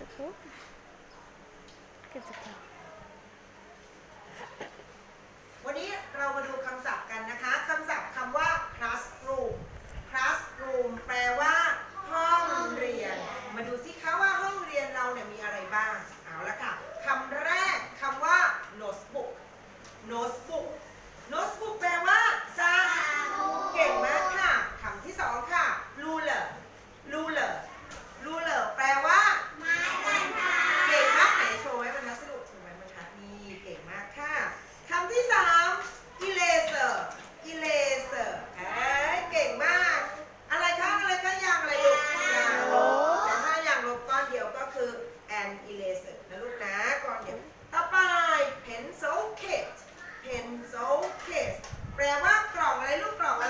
จะพูดก็จะพูดวันนี้เรามาดูคำศัพท์กันนะคะคำศัพท์คำว่า classroom classroom แปลว่า ห้องเรียน มาดูสิคะว่าห้องเรียนเราเนี่ยมีอะไรบ้าง เอาละค่ะคำแรกคำว่า notebook notebook สริมนะลูกนะก่อนเดี๋ยวต่อไป pencil case pencil case แปลว่ากล่องอะไรลูกกล่องอะไร